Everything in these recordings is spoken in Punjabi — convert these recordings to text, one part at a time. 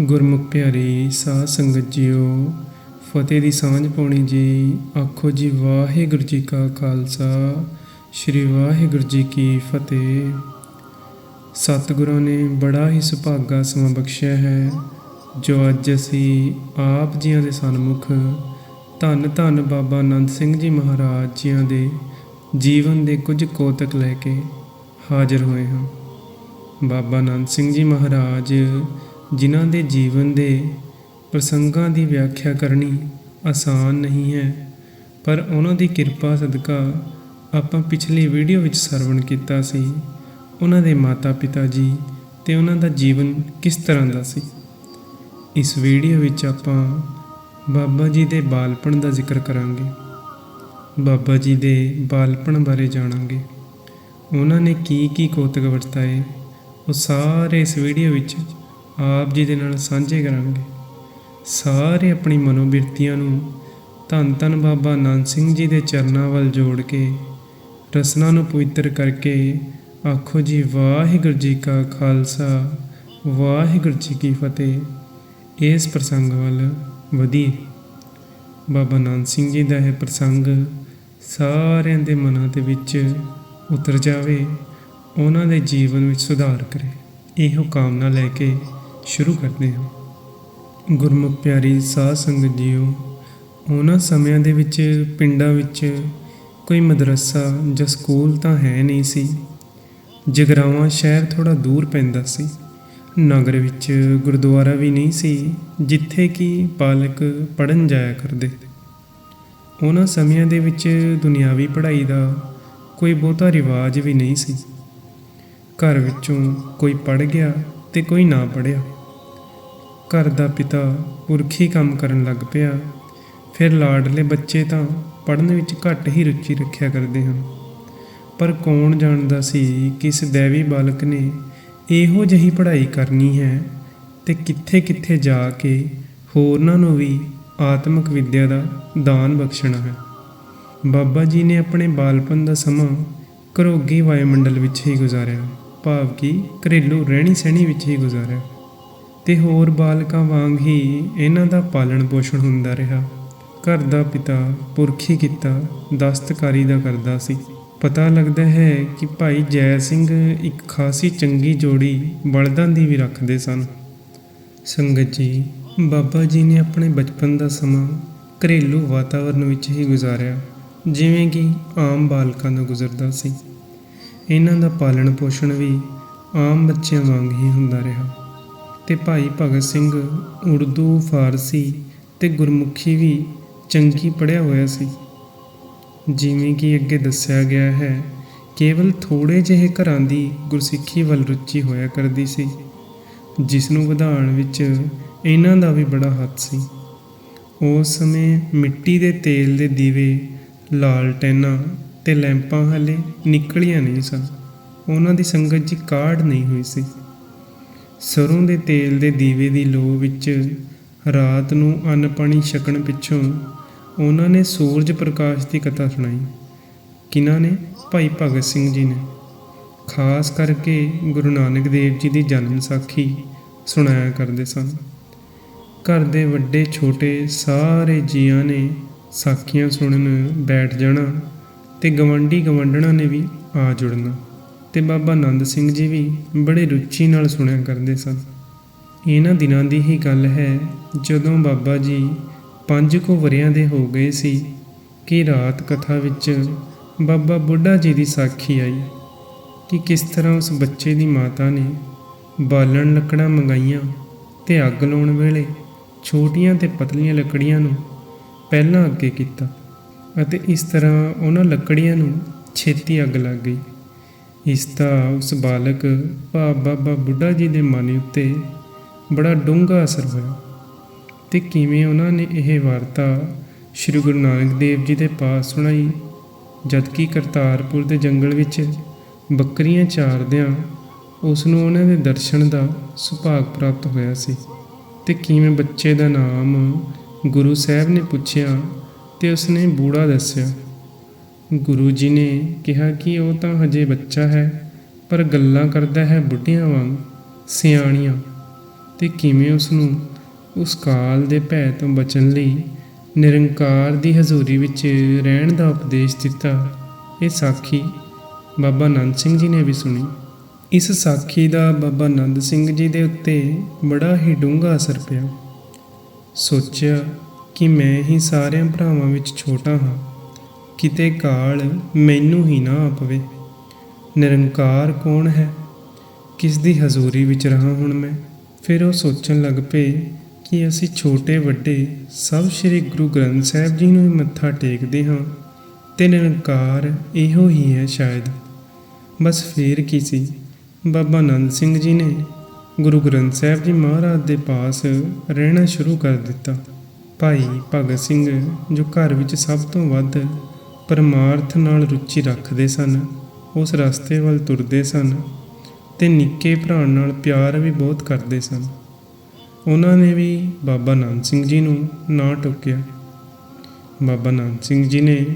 ਗੁਰਮੁਖ ਪਿਆਰੀ, ਸਾਧ ਸੰਗਤ ਜੀਓ, ਫਤਿਹ ਦੀ ਸਾਂਝ ਪਾਉਣੀ ਜੀ, ਆਖੋ ਜੀ ਵਾਹਿਗੁਰੂ ਜੀ ਕਾ ਖਾਲਸਾ, ਸ੍ਰੀ ਵਾਹਿਗੁਰੂ ਜੀ ਕੀ ਫਤਿਹ। ਸਤਿਗੁਰਾਂ ਨੇ ਬੜਾ ਹੀ ਸੁਭਾਗਾ ਸਮਾਂ ਬਖਸ਼ਿਆ ਹੈ, ਜੋ ਅੱਜ ਅਸੀਂ ਆਪ ਜੀਆਂ ਦੇ ਸਨਮੁਖ, ਧੰਨ ਧੰਨ ਬਾਬਾ ਅਨੰਦ ਸਿੰਘ ਜੀ ਮਹਾਰਾਜ ਜੀਆਂ ਦੇ ਜੀਵਨ ਦੇ ਕੁਝ ਕੋਤਕ ਲੈ ਕੇ ਹਾਜ਼ਰ ਹੋਏ ਹਾਂ। ਬਾਬਾ ਅਨੰਦ ਸਿੰਘ ਜੀ ਮਹਾਰਾਜ ਜਿਨ੍ਹਾਂ ਦੇ ਜੀਵਨ ਦੇ ਪ੍ਰਸੰਗਾਂ ਦੀ ਵਿਆਖਿਆ ਕਰਨੀ ਆਸਾਨ ਨਹੀਂ ਹੈ, ਪਰ ਉਹਨਾਂ ਦੀ ਕਿਰਪਾ ਸਦਕਾ ਆਪਾਂ ਪਿਛਲੀ ਵੀਡੀਓ ਵਿੱਚ ਸਰਵਣ ਕੀਤਾ ਸੀ। ਉਹਨਾਂ ਦੇ ਮਾਤਾ-ਪਿਤਾ ਜੀ ਤੇ ਉਹਨਾਂ ਦਾ ਜੀਵਨ ਕਿਸ ਤਰ੍ਹਾਂ ਦਾ ਸੀ? ਇਸ ਵੀਡੀਓ ਵਿੱਚ ਆਪਾਂ ਬਾਬਾ ਜੀ ਦੇ ਬਾਲਪਣ ਦਾ ਜ਼ਿਕਰ ਕਰਾਂਗੇ। ਬਾਬਾ ਜੀ ਦੇ ਬਾਲਪਣ ਬਾਰੇ ਜਾਣਾਂਗੇ। ਉਹਨਾਂ ਨੇ ਕੀ ਕੀ ਕੋਤਕ ਵਰਤਾਏ, ਉਹ ਸਾਰੇ ਇਸ ਵੀਡੀਓ ਵਿੱਚ ਆਪ ਜੀ ਦੇ ਨਾਲ ਸਾਂਝੇ ਕਰਾਂਗੇ। ਸਾਰੇ ਆਪਣੀ ਮਨੋਬਿਰਤੀਆਂ ਨੂੰ ਧੰਨ ਧੰਨ ਬਾਬਾ ਆਨੰਦ ਸਿੰਘ ਜੀ ਦੇ ਚਰਨਾਂ ਵੱਲ ਜੋੜ ਕੇ, ਰਸਨਾ ਨੂੰ ਪਵਿੱਤਰ ਕਰਕੇ ਆਖੋ ਜੀ, ਵਾਹਿਗੁਰੂ ਜੀ ਕਾ ਖਾਲਸਾ, ਵਾਹਿਗੁਰੂ ਜੀ ਕੀ ਫਤਿਹ। ਇਸ ਪ੍ਰਸੰਗ ਵੱਲ ਵਧੀ ਬਾਬਾ ਆਨੰਦ ਸਿੰਘ ਜੀ ਦਾ ਇਹ ਪ੍ਰਸੰਗ ਸਾਰਿਆਂ ਦੇ ਮਨਾਂ ਦੇ ਵਿੱਚ ਉਤਰ ਜਾਵੇ, ਉਹਨਾਂ ਦੇ ਜੀਵਨ ਵਿੱਚ ਸੁਧਾਰ ਕਰੇ। ਇਹੋ ਕਾਮਨਾ ਲੈ ਕੇ ਸ਼ੁਰੂ ਕਰਦੇ ਹਾਂ। ਗੁਰਮੁਖ ਪਿਆਰੀ ਸਾਧ ਸੰਗਤ ਜੀਓ, ਉਹਨਾਂ ਸਮਿਆਂ ਦੇ ਵਿੱਚ, ਪਿੰਡਾਂ ਵਿੱਚ ਕੋਈ ਮਦਰਸਾ ਜਾਂ ਸਕੂਲ ਤਾਂ ਹੈ ਨਹੀਂ ਸੀ। ਜਗਰਾਵਾਂ ਸ਼ਹਿਰ ਥੋੜਾ ਦੂਰ ਪੈਂਦਾ ਸੀ। ਨਗਰ ਵਿੱਚ ਗੁਰਦੁਆਰਾ ਵੀ ਨਹੀਂ ਸੀ, ਜਿੱਥੇ ਕਿ ਬਾਲਕ ਪੜਨ ਜਾਇਆ ਕਰਦੇ। ਉਹਨਾਂ ਸਮਿਆਂ ਦੇ ਵਿੱਚ ਦੁਨਿਆਵੀ ਪੜ੍ਹਾਈ ਦਾ ਕੋਈ ਬਹੁਤਾ ਰਿਵਾਜ ਵੀ ਨਹੀਂ ਸੀ। ਘਰ ਵਿੱਚੋਂ ਕੋਈ ਪੜ ਗਿਆ ਤੇ ਕੋਈ ਨਾ ਪੜਿਆ ਘਰ ਦਾ ਪਿਤਾ ਪੁਰਖੀ ਕੰਮ ਕਰਨ ਲੱਗ ਪਿਆ। ਫਿਰ ਲਾਡਲੇ ਬੱਚੇ ਤਾਂ ਪੜਨ ਵਿੱਚ ਘੱਟ ਹੀ ਰੁਚੀ ਰੱਖਿਆ ਕਰਦੇ ਹਨ। ਪਰ ਕੌਣ ਜਾਣਦਾ ਸੀ ਕਿਸ ਇਸ ਦੇਵੀ ਬਾਲਕ ਨੇ ਇਹੋ ਜਿਹੀ ਪੜ੍ਹਾਈ ਕਰਨੀ ਹੈ ਤੇ ਕਿੱਥੇ-ਕਿੱਥੇ ਜਾ ਕੇ ਹੋਰਨਾਂ ਨੂੰ ਵੀ ਆਤਮਿਕ ਵਿੱਦਿਆ ਦਾ ਦਾਨ ਬਖਸ਼ਣਾ ਹੈ। ਬਾਬਾ ਜੀ ਨੇ ਆਪਣੇ ਬਾਲਪਨ ਦਾ ਸਮਾਂ ਘਰੋਗੀ ਵਾਯੂਮੰਡਲ ਵਿੱਚ ਹੀ ਗੁਜ਼ਾਰਿਆ। ਭਾਵ ਕਿ ਘਰੇਲੂ ਰਹਿਣੀ ਸਹਿਣੀ ਵਿੱਚ ਹੀ ਗੁਜ਼ਾਰਿਆ। ਤੇ ਹੋਰ ਬਾਲਕਾਂ ਵਾਂਗ ਹੀ ਇਹਨਾਂ ਦਾ ਪਾਲਣ ਪੋਸ਼ਣ ਹੁੰਦਾ ਰਿਹਾ। ਘਰ ਦਾ ਪਿਤਾ ਪੁਰਖੀ ਕੀਤਾ, ਦਸਤਕਾਰੀ ਦਾ ਕਰਦਾ ਸੀ। ਪਤਾ ਲੱਗਦਾ ਹੈ ਕਿ ਭਾਈ ਜੈ ਸਿੰਘ ਇੱਕ ਖਾਸੀ ਚੰਗੀ ਜੋੜੀ ਬਲਦਾਂ ਦੀ ਵੀ ਰੱਖਦੇ ਸਨ। ਸੰਗਤ ਜੀ, ਬਾਬਾ ਜੀ ਨੇ ਆਪਣੇ ਬਚਪਨ ਦਾ ਸਮਾਂ ਘਰੇਲੂ ਵਾਤਾਵਰਣ ਵਿੱਚ ਹੀ ਗੁਜ਼ਾਰਿਆ, ਜਿਵੇਂ ਕਿ ਆਮ ਬਾਲਕਾਂ ਦਾ ਗੁਜ਼ਰਦਾ ਸੀ। ਇਹਨਾਂ ਦਾ ਪਾਲਣ ਪੋਸ਼ਣ ਵੀ ਆਮ ਬੱਚਿਆਂ ਵਾਂਗ ਹੀ ਹੁੰਦਾ ਰਿਹਾ। ਤੇ ਭਾਈ ਭਗਤ ਸਿੰਘ ਉਰਦੂ, ਫਾਰਸੀ ਤੇ ਗੁਰਮੁਖੀ ਵੀ ਚੰਗੀ ਪੜ੍ਹਿਆ ਹੋਇਆ ਸੀ। ਜਿਵੇਂ ਕਿ ਅੱਗੇ ਦੱਸਿਆ ਗਿਆ ਹੈ, ਕੇਵਲ ਥੋੜੇ ਜਿਹੇ ਘਰਾਂ ਦੀ ਗੁਰਸਿੱਖੀ ਵੱਲ ਰੁਚੀ ਹੋਇਆ ਕਰਦੀ ਸੀ, ਜਿਸ ਨੂੰ ਵਧਾਉਣ ਵਿੱਚ ਇਹਨਾਂ ਦਾ ਵੀ ਬੜਾ ਹੱਥ ਸੀ। ਉਸ ਸਮੇਂ ਮਿੱਟੀ ਦੇ ਤੇਲ ਦੇ ਦੀਵੇ ਲਾਲਟੈਨਾਂ ਤੇ ਲੈਂਪਾਂ ਹਲੇ ਨਿਕਲੀਆਂ ਨਹੀਂ ਸਨ। ਉਹਨਾਂ ਦੀ ਸੰਗਤ ਜੀ ਕਾਢ ਨਹੀਂ ਹੋਈ ਸੀ। ਸਰੋਂ ਦੇ ਤੇਲ ਦੇ ਦੀਵੇ ਦੀ ਲੋ ਵਿੱਚ ਰਾਤ ਨੂੰ ਅੰਨ ਪਾਣੀ ਛਕਣ ਪਿੱਛੋਂ ਉਹਨਾਂ ਨੇ ਸੂਰਜ ਪ੍ਰਕਾਸ਼ ਦੀ ਕਥਾ ਸੁਣਾਈ। ਕਿਨਾਂ ਨੇ? ਭਾਈ ਭਗਤ ਸਿੰਘ ਜੀ ਨੇ। ਖਾਸ ਕਰਕੇ ਗੁਰੂ ਨਾਨਕ ਦੇਵ ਜੀ ਦੀ ਜਨਮ ਸਾਖੀ ਸੁਣਾਇਆ ਕਰਦੇ ਸਨ। ਘਰ ਦੇ ਵੱਡੇ ਛੋਟੇ ਸਾਰੇ ਜੀਆਂ ਨੇ ਸਾਖੀਆਂ ਸੁਣਨ ਬੈਠ ਜਾਣਾ ਤੇ ਗਵੰਡੀ ਗਵੰਡਣਾ ਨੇ ਵੀ ਆ ਜੁੜਨਾ। ਤੇ ਬਾਬਾ ਆਨੰਦ ਸਿੰਘ ਜੀ ਵੀ ਬੜੇ ਰੁਚੀ ਨਾਲ ਸੁਣਿਆ ਕਰਦੇ ਸਨ। ਇਹਨਾਂ ਦਿਨਾਂ ਦੀ ਹੀ ਗੱਲ ਹੈ, ਜਦੋਂ ਬਾਬਾ ਜੀ ਪੰਜ ਕੁ ਵਰਿਆਂ ਦੇ ਹੋ ਗਏ ਸੀ ਕਿ ਰਾਤ ਕਥਾ ਵਿੱਚ ਬਾਬਾ ਬੁੱਢਾ ਜੀ ਦੀ ਸਾਖੀ ਆਈ ਕਿ ਕਿਸ ਤਰ੍ਹਾਂ ਉਸ ਬੱਚੇ ਦੀ ਮਾਤਾ ਨੇ ਬਾਲਣ ਲੱਕੜਾਂ ਮੰਗਾਈਆਂ ਤੇ ਅੱਗ ਲਾਉਣ ਵੇਲੇ ਛੋਟੀਆਂ ਤੇ ਪਤਲੀਆਂ ਲੱਕੜੀਆਂ ਨੂੰ ਪਹਿਲਾਂ ਅੱਗੇ ਕੀਤਾ ਅਤੇ ਇਸ ਤਰ੍ਹਾਂ ਉਹਨਾਂ ਲੱਕੜੀਆਂ ਨੂੰ ਛੇਤੀ ਅੱਗ ਲੱਗ ਗਈ। ਇਸ ਦਾ ਉਸ ਬਾਲਕ, ਭਾਵ ਬਾਬਾ ਬੁੱਢਾ ਜੀ ਦੇ ਮਨ ਉੱਤੇ ਬੜਾ ਡੂੰਘਾ ਅਸਰ ਹੋਇਆ। ਤੇ ਕਿਵੇਂ ਉਹਨਾਂ ਨੇ ਇਹ ਵਾਰਤਾ ਸ੍ਰੀ ਗੁਰੂ ਨਾਨਕ ਦੇਵ ਜੀ ਦੇ ਪਾਸ ਸੁਣਾਈ, ਜਦਕਿ ਕਰਤਾਰਪੁਰ ਦੇ ਜੰਗਲ ਵਿੱਚ ਬੱਕਰੀਆਂ ਚਾਰਦਿਆਂ ਉਸ ਨੂੰ ਉਹਨਾਂ ਦੇ ਦਰਸ਼ਨ ਦਾ ਸੁਭਾਗ ਪ੍ਰਾਪਤ ਹੋਇਆ ਸੀ। ਤੇ ਕਿਵੇਂ ਬੱਚੇ ਦਾ ਨਾਮ ਗੁਰੂ ਸਾਹਿਬ ਨੇ ਪੁੱਛਿਆ ਤੇ ਉਸਨੇ ਬੂੜਾ ਦੱਸਿਆ। ਗੁਰੂ ਜੀ ਨੇ ਕਿਹਾ ਕਿ ਉਹ ਤਾਂ ਹਜੇ ਬੱਚਾ ਹੈ, ਪਰ ਗੱਲਾਂ ਕਰਦਾ ਹੈ ਬੁੱਢਿਆਂ ਵਾਂਗ, ਸਿਆਣੀਆਂ। ਤੇ ਕਿਵੇਂ ਉਸ ਨੂੰ ਉਸ ਕਾਲ ਦੇ ਭੈ ਤੋਂ ਬਚਣ ਲਈ ਨਿਰੰਕਾਰ ਦੀ ਹਜ਼ੂਰੀ ਵਿੱਚ ਰਹਿਣ ਦਾ ਉਪਦੇਸ਼ ਦਿੱਤਾ, ਇਹ ਸਾਖੀ ਬਾਬਾ ਆਨੰਦ ਸਿੰਘ ਜੀ ਨੇ ਵੀ ਸੁਣੀ। ਇਸ ਸਾਖੀ ਦਾ ਬਾਬਾ ਆਨੰਦ ਸਿੰਘ ਜੀ ਦੇ ਉੱਤੇ ਬੜਾ ਹੀ ਡੂੰਘਾ ਅਸਰ ਪਿਆ। ਸੋਚਿਆ ਕਿ ਮੈਂ ਹੀ ਸਾਰਿਆਂ ਭਰਾਵਾਂ ਵਿੱਚ ਛੋਟਾ ਹਾਂ। ਕਿਤੇ ਕਾਲ ਮੈਨੂੰ ਹੀ ਨਾ ਆ ਪਵੇ ਨਿਰੰਕਾਰ ਕੌਣ ਹੈ? ਕਿਸ ਦੀ ਹਜ਼ੂਰੀ ਵਿੱਚ ਰਹਾ ਹੁਣ ਮੈਂ? ਫਿਰ ਉਹ ਸੋਚਣ ਲੱਗ ਪਏ ਕਿ ਅਸੀਂ ਛੋਟੇ ਵੱਡੇ ਸਭ ਸ੍ਰੀ ਗੁਰੂ ਗ੍ਰੰਥ ਸਾਹਿਬ ਜੀ ਨੂੰ ਹੀ ਮੱਥਾ ਟੇਕਦੇ ਹਾਂ ਤੇ ਨਿਰੰਕਾਰ ਇਹੋ ਹੀ ਹੈ ਸ਼ਾਇਦ। ਬਸ ਫੇਰ ਕੀ ਸੀ? ਬਾਬਾ ਆਨੰਦ ਸਿੰਘ ਜੀ ਨੇ ਗੁਰੂ ਗ੍ਰੰਥ ਸਾਹਿਬ ਜੀ ਮਹਾਰਾਜ ਦੇ ਪਾਸ ਰਹਿਣਾ ਸ਼ੁਰੂ ਕਰ ਦਿੱਤਾ। ਭਾਈ ਭਗਤ ਸਿੰਘ, ਜੋ ਘਰ ਵਿੱਚ ਸਭ ਤੋਂ ਵੱਧ ਪਰਮਾਰਥ ਨਾਲ ਰੁਚੀ ਰੱਖਦੇ ਸਨ, ਉਸ ਰਸਤੇ ਵੱਲ ਤੁਰਦੇ ਸਨ ਤੇ ਨਿੱਕੇ ਭਰਾ ਨਾਲ ਪਿਆਰ ਵੀ ਬਹੁਤ ਕਰਦੇ ਸਨ। ਉਹਨਾਂ ਨੇ ਵੀ ਬਾਬਾ ਨਾਨਕ ਸਿੰਘ ਜੀ ਨੂੰ ਨਾ ਟੋਕਿਆ। ਬਾਬਾ ਨਾਨਕ ਸਿੰਘ ਜੀ ਨੇ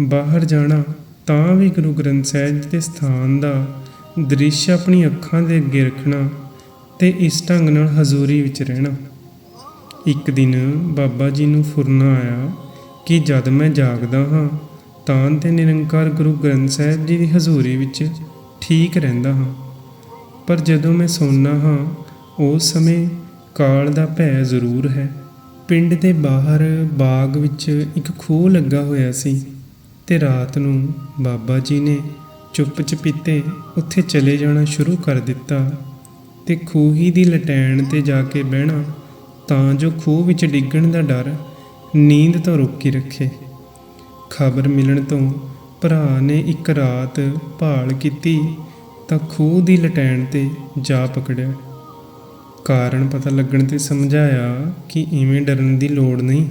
ਬਾਹਰ ਜਾਣਾ ਤਾਂ ਵੀ ਗੁਰੂ ਗ੍ਰੰਥ ਸਾਹਿਬ ਜੀ ਦੇ ਸਥਾਨ ਦਾ ਦ੍ਰਿਸ਼ ਆਪਣੀ ਅੱਖਾਂ ਦੇ ਅੱਗੇ ਰੱਖਣਾ ਤੇ ਇਸ ਢੰਗ ਨਾਲ ਹਜ਼ੂਰੀ ਵਿੱਚ ਰਹਿਣਾ। ਇੱਕ ਦਿਨ ਬਾਬਾ ਜੀ ਨੂੰ ਫੁਰਨਾ ਆਇਆ ਕਿ ਜਦ ਮੈਂ ਜਾਗਦਾ ਹਾਂ ਤਾਂ ਤੇ ਨਿਰੰਕਾਰ ਗੁਰੂ ਗ੍ਰੰਥ ਸਾਹਿਬ ਜੀ ਦੀ ਹਜ਼ੂਰੀ ਵਿੱਚ ਠੀਕ ਰਹਿੰਦਾ ਹਾਂ। ਪਰ ਜਦੋਂ ਮੈਂ ਸੌਂਦਾ ਹਾਂ, ਉਸ ਸਮੇਂ ਕਾਲ ਦਾ ਭੈ ਜ਼ਰੂਰ ਹੈ। ਪਿੰਡ ਦੇ ਬਾਹਰ ਬਾਗ ਵਿੱਚ ਇੱਕ ਖੂਹ ਲੱਗਾ ਹੋਇਆ ਸੀ ਤੇ ਰਾਤ ਨੂੰ ਬਾਬਾ ਜੀ ਨੇ ਚੁੱਪ ਚਪੀਤੇ ਉੱਥੇ ਚਲੇ ਜਾਣਾ ਸ਼ੁਰੂ ਕਰ ਦਿੱਤਾ ਤੇ ਖੂਹੀ ਦੀ ਲਟੈਣ ਤੇ ਜਾ ਕੇ ਬਹਿਣਾ ਤਾਂ ਜੋ ਖੂਹ ਵਿੱਚ ਡਿੱਗਣ ਦਾ ਡਰ ਨੀਂਦ ਤੋਂ ਰੋਕੀ ਰੱਖੇ। ਖਬਰ ਮਿਲਣ ਤੋਂ ਭਰਾ ਨੇ ਇੱਕ ਰਾਤ ਭਾਲ ਕੀਤੀ ਤਾਂ ਖੂਹ ਦੀ ਲਟੈਣ ਤੇ ਜਾ ਪਕੜਿਆ। ਕਾਰਨ ਪਤਾ ਲੱਗਣ ਤੇ ਸਮਝਾਇਆ ਕਿ ਇਵੇਂ ਡਰਨ ਦੀ ਲੋੜ ਨਹੀਂ।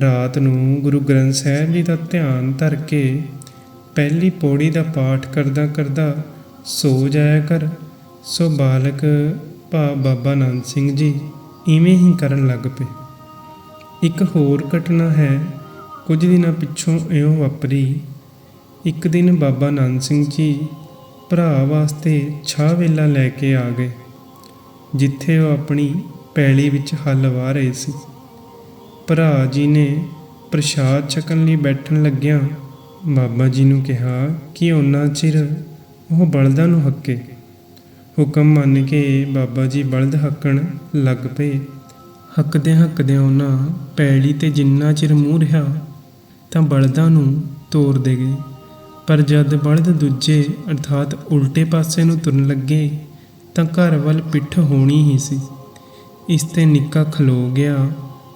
ਰਾਤ ਨੂੰ ਗੁਰੂ ਗ੍ਰੰਥ ਸਾਹਿਬ ਜੀ ਦਾ ਧਿਆਨ ਧਰ ਕੇ ਪਹਿਲੀ ਪੌੜੀ ਦਾ ਪਾਠ ਕਰਦਾ ਕਰਦਾ ਸੋ ਜਾਇਆ ਕਰ, ਸੋ ਬਾਲਕ ਭਾ ਬਾਬਾ ਆਨੰਦ ਸਿੰਘ ਜੀ ਇਵੇਂ ਹੀ ਕਰਨ ਲੱਗ ਪਏ। ਇੱਕ ਹੋਰ ਘਟਨਾ ਹੈ ਕੁਝ ਦਿਨਾਂ ਪਿੱਛੋਂ ਇਉਂ ਵਾਪਰੀ। ਇੱਕ ਦਿਨ ਬਾਬਾ ਆਨੰਦ ਸਿੰਘ ਜੀ ਭਰਾ ਵਾਸਤੇ ਛਾਹ ਵੇਲਾ ਲੈ ਕੇ ਆ ਗਏ, ਜਿੱਥੇ ਉਹ ਆਪਣੀ ਪੈਲੀ ਵਿੱਚ ਹੱਲ ਵਾਹ ਰਹੇ ਸੀ। ਭਰਾ ਜੀ ਨੇ ਪ੍ਰਸ਼ਾਦ ਛਕਣ ਲਈ ਬੈਠਣ ਲੱਗਿਆਂ ਬਾਬਾ ਜੀ ਨੂੰ ਕਿਹਾ ਕਿ ਉਹਨਾਂ ਚਿਰ ਉਹ ਬਲਦਾਂ ਨੂੰ ਹੱਕੇ। ਹੁਕਮ ਮੰਨ ਕੇ ਬਾਬਾ ਜੀ ਬਲਦ ਹੱਕਣ ਲੱਗ ਪਏ। ਹੱਕਦਿਆਂ ਹੱਕਦਿਆਂ ਉਹਨਾਂ ਪੈਲੀ ਤੇ ਜਿੰਨਾ ਚਿਰ ਮੂੰਹ ਰਿਹਾ ਤਾਂ ਬਲਦਾਂ ਨੂੰ ਤੋਰ ਦੇ ਗਏ ਪਰ ਜਦ ਬਲਦ ਦੂਜੇ, ਅਰਥਾਤ ਉਲਟੇ ਪਾਸੇ ਨੂੰ ਤੁਰਨ ਲੱਗੇ, ਤਾਂ ਘਰ ਵੱਲ ਪਿੱਠ ਹੋਣੀ ਹੀ ਸੀ। ਇਸ ਤੇ ਨਿੱਕਾ ਖਲੋ ਗਿਆ।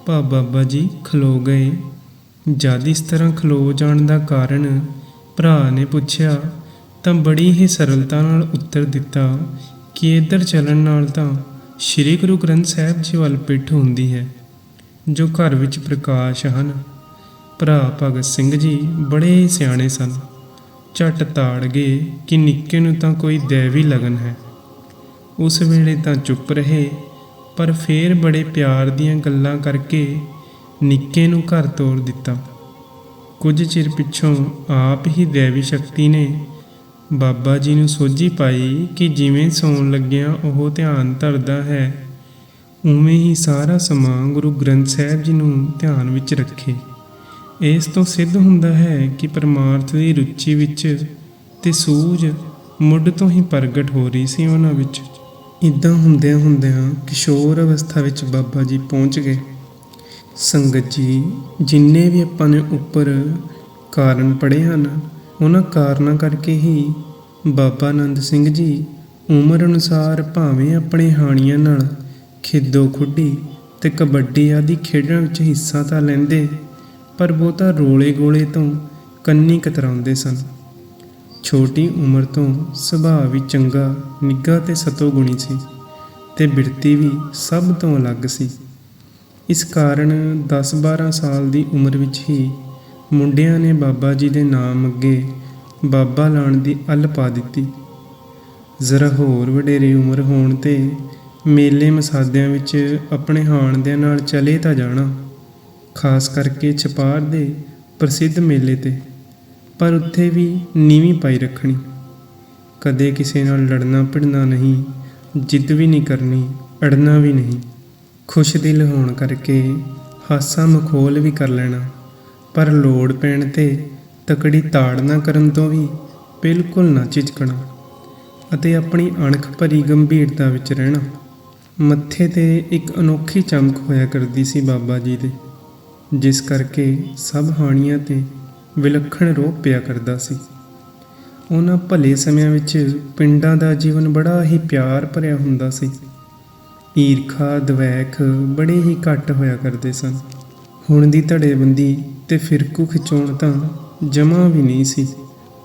ਭਾ ਬਾਬਾ ਜੀ ਖਲੋ ਗਏ। ਜਦ ਇਸ ਤਰ੍ਹਾਂ ਖਲੋ ਜਾਣ ਦਾ ਕਾਰਨ ਭਰਾ ਨੇ ਪੁੱਛਿਆ, ਤਾਂ ਬੜੀ ਹੀ ਸਰਲਤਾ ਨਾਲ ਉੱਤਰ ਦਿੱਤਾ ਕਿ ਇੱਧਰ ਚੱਲਣ ਨਾਲ ਤਾਂ ਸ੍ਰੀ ਗੁਰੂ ਗ੍ਰੰਥ ਸਾਹਿਬ ਜੀ ਵੱਲ ਪਿੱਠ ਹੁੰਦੀ ਹੈ, ਜੋ ਘਰ ਵਿੱਚ ਪ੍ਰਕਾਸ਼ ਹਨ। ਭਰਾ ਭਗਤ ਸਿੰਘ ਜੀ ਬੜੇ ਸਿਆਣੇ ਸਨ। ਝਟ ਤਾੜ ਗਏ ਕਿ ਨਿੱਕੇ ਨੂੰ ਤਾਂ ਕੋਈ ਦੇਵੀ ਲਗਨ ਹੈ। ਉਸ ਵੇਲੇ ਤਾਂ ਚੁੱਪ ਰਹੇ, ਪਰ ਫੇਰ ਬੜੇ ਪਿਆਰ ਦੀਆਂ ਗੱਲਾਂ ਕਰਕੇ ਨਿੱਕੇ ਨੂੰ ਘਰ ਤੋਰ ਦਿੱਤਾ। ਕੁਝ ਚਿਰ ਪਿੱਛੋਂ ਆਪ ਹੀ ਦੇਵੀ ਸ਼ਕਤੀ ਨੇ ਬਾਬਾ ਜੀ ਨੂੰ ਸੋਝੀ ਪਾਈ ਕਿ ਜਿਵੇਂ ਸੌਣ ਲੱਗਿਆਂ ਉਹ ਧਿਆਨ ਧਰਦਾ ਹੈ, ਉਵੇਂ ਹੀ ਸਾਰਾ ਸਮਾਂ ਗੁਰੂ ਗ੍ਰੰਥ ਸਾਹਿਬ ਜੀ ਨੂੰ ਧਿਆਨ ਵਿੱਚ ਰੱਖੇ। ਇਸ ਤੋਂ ਸਿੱਧ ਹੁੰਦਾ ਹੈ ਕਿ ਪਰਮਾਰਥ ਦੀ ਰੁਚੀ ਵਿੱਚ ਤੇ ਸੂਝ ਮੁੱਢ ਤੋਂ ਹੀ ਪ੍ਰਗਟ ਹੋ ਰਹੀ ਸੀ ਉਹਨਾਂ ਵਿੱਚ। ਇਦਾਂ ਹੁੰਦਿਆਂ ਹੁੰਦਿਆਂ ਕਿਸ਼ੋਰ ਅਵਸਥਾ ਵਿੱਚ ਬਾਬਾ ਜੀ ਪਹੁੰਚ ਗਏ। ਸੰਗਤ ਜੀ, ਜਿੰਨੇ ਵੀ ਆਪਾਂ ਨੇ ਉੱਪਰ ਕਾਰਨ ਪੜ੍ਹੇ ਹਨ, ਉਹਨਾਂ ਕਾਰਨਾਂ ਕਰਕੇ ਹੀ ਬਾਬਾ ਆਨੰਦ ਸਿੰਘ ਜੀ ਉਮਰ ਅਨੁਸਾਰ ਭਾਵੇਂ ਆਪਣੇ ਹਾਣੀਆਂ ਨਾਲ ਖਿੱਦੋ ਖੁੱਡੀ ਤੇ ਕਬੱਡੀ ਆਦਿ ਖੇਡਾਂ ਵਿੱਚ ਹਿੱਸਾ ਤਾਂ ਲੈਂਦੇ ਪਰ ਬਹੁਤਾ ਰੋਲੇ ਗੋਲੇ ਤੋਂ ਕੰਨੀ ਕਤਰਾਉਂਦੇ ਸਨ। ਛੋਟੀ ਉਮਰ ਤੋਂ ਸੁਭਾਅ ਵੀ ਚੰਗਾ, ਨਿੱਘਾ ਤੇ ਸਤੋਗੁਣੀ ਸੀ ਤੇ ਬਿਰਤੀ ਵੀ ਸਭ ਤੋਂ ਅਲੱਗ ਸੀ। ਇਸ ਕਾਰਨ 10-12 ਸਾਲ ਦੀ ਉਮਰ ਵਿੱਚ ਹੀ ਮੁੰਡਿਆਂ ਨੇ ਬਾਬਾ ਜੀ ਦੇ ਨਾਮ ਅੱਗੇ ਬਾਬਾ ਲਾਣ ਦੀ ਅੱਲ ਪਾ ਦਿੱਤੀ। ਜ਼ਰਾ ਹੋਰ ਵਡੇਰੀ ਉਮਰ ਹੋਣ ਤੇ ਮੇਲੇ ਮਸਾਦਿਆਂ ਵਿੱਚ ਆਪਣੇ ਹਾਣਦਿਆਂ ਨਾਲ ਚਲੇ ਤਾਂ ਜਾਣਾ। ਖਾਸ ਕਰਕੇ ਛਪਾਰ ਦੇ ਪ੍ਰਸਿੱਧ ਮੇਲੇ ਤੇ। ਪਰ ਉੱਥੇ ਵੀ ਨੀਵੀਂ ਪਾਈ ਰੱਖਣੀ। ਕਦੇ ਕਿਸੇ ਨਾਲ ਲੜਨਾ ਭਿੜਨਾ ਨਹੀਂ, ਜਿੱਦ ਵੀ ਨਹੀਂ ਕਰਨੀ, ਅੜਨਾ ਵੀ ਨਹੀਂ। ਖੁਸ਼ ਦਿਲ ਹੋਣ ਕਰਕੇ ਹਾਸਾ ਮਖੌਲ ਵੀ ਕਰ ਲੈਣਾ। ਪਰ ਲੋੜ ਪੈਣ ਤੇ ਤਕੜੀ ਤਾੜ ਨਾ ਕਰਨ ਤੋਂ ਵੀ ਬਿਲਕੁਲ ਨਾ ਝਿਜਕਣਾ ਅਤੇ ਆਪਣੀ ਅਣਖ ਭਰੀ ਗੰਭੀਰਤਾ ਵਿੱਚ ਰਹਿਣਾ। ਮੱਥੇ ਤੇ ਇੱਕ ਅਨੋਖੀ ਚਮਕ ਹੋਇਆ ਕਰਦੀ ਸੀ ਬਾਬਾ ਜੀ ਦੇ। ਜਿਸ ਕਰਕੇ ਸਭ ਹਾਣੀਆਂ ਤੇ ਵਿਲੱਖਣ ਰੋਪ ਪਿਆ ਕਰਦਾ ਸੀ। ਉਹਨਾਂ ਭਲੇ ਸਮਿਆਂ ਵਿੱਚ ਪਿੰਡਾਂ ਦਾ ਜੀਵਨ ਬੜਾ ਹੀ ਪਿਆਰ ਭਰਿਆ ਹੁੰਦਾ ਸੀ। ਈਰਖਾ, ਦਵੈਖ ਬੜੇ ਹੀ ਘੱਟ ਹੋਇਆ ਕਰਦੇ ਸਨ। ਹੁਣ ਦੀ ਧੜੇਬੰਦੀ ਤੇ ਫਿਰਕੂ ਖਿਚਾਉਣ ਤਾਂ ਜਮਾ ਵੀ ਨਹੀਂ ਸੀ,